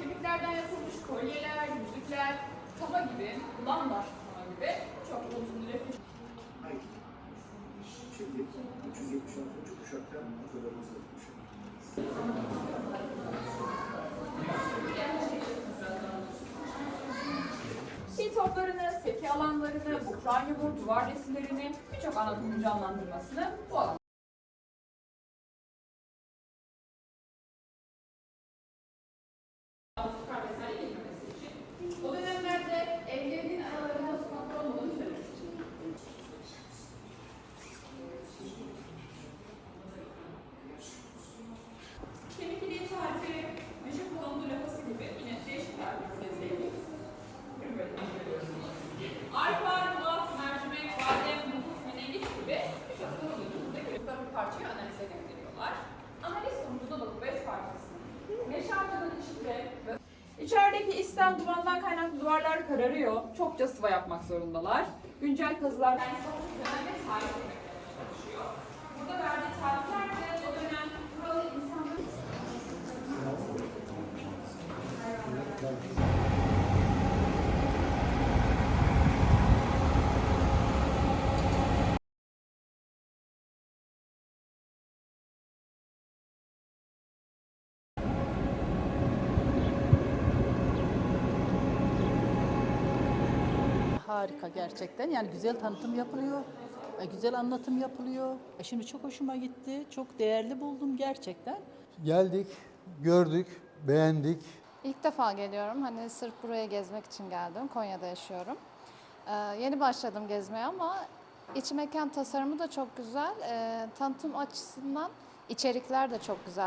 Kemiklerden yapılmış kolyeler, yüzükler, tava gibi, lamba tava gibi çok uzun. Hayır. Şimdi 376. kuşakta atalarımız yapmış. Şiir toplarını, seki alanlarını, Ukrayna duvar resimlerini, birçok anlatımın canlandırmasını bu alan. Parçayı analize gönderiyorlar. Analiz sonucunda da bu bez parçasının meşaltanın içinde İçerideki isten dumandan kaynaklı duvarlar kararıyor. Çokça sıva yapmak zorundalar. Güncel kazılar yani sonuç dönem ve tarih demeklerine çalışıyor. Burada verdiği tarihler de Harika gerçekten. Yani güzel tanıtım yapılıyor. e, Güzel anlatım yapılıyor. E Şimdi çok hoşuma gitti. Çok değerli buldum gerçekten. Geldik, gördük, beğendik. İlk defa geliyorum. Hani sırf buraya gezmek için geldim. Konya'da yaşıyorum. Ee, yeni başladım gezmeye ama iç mekan tasarımı da çok güzel. Ee, tanıtım açısından içerikler de çok güzel.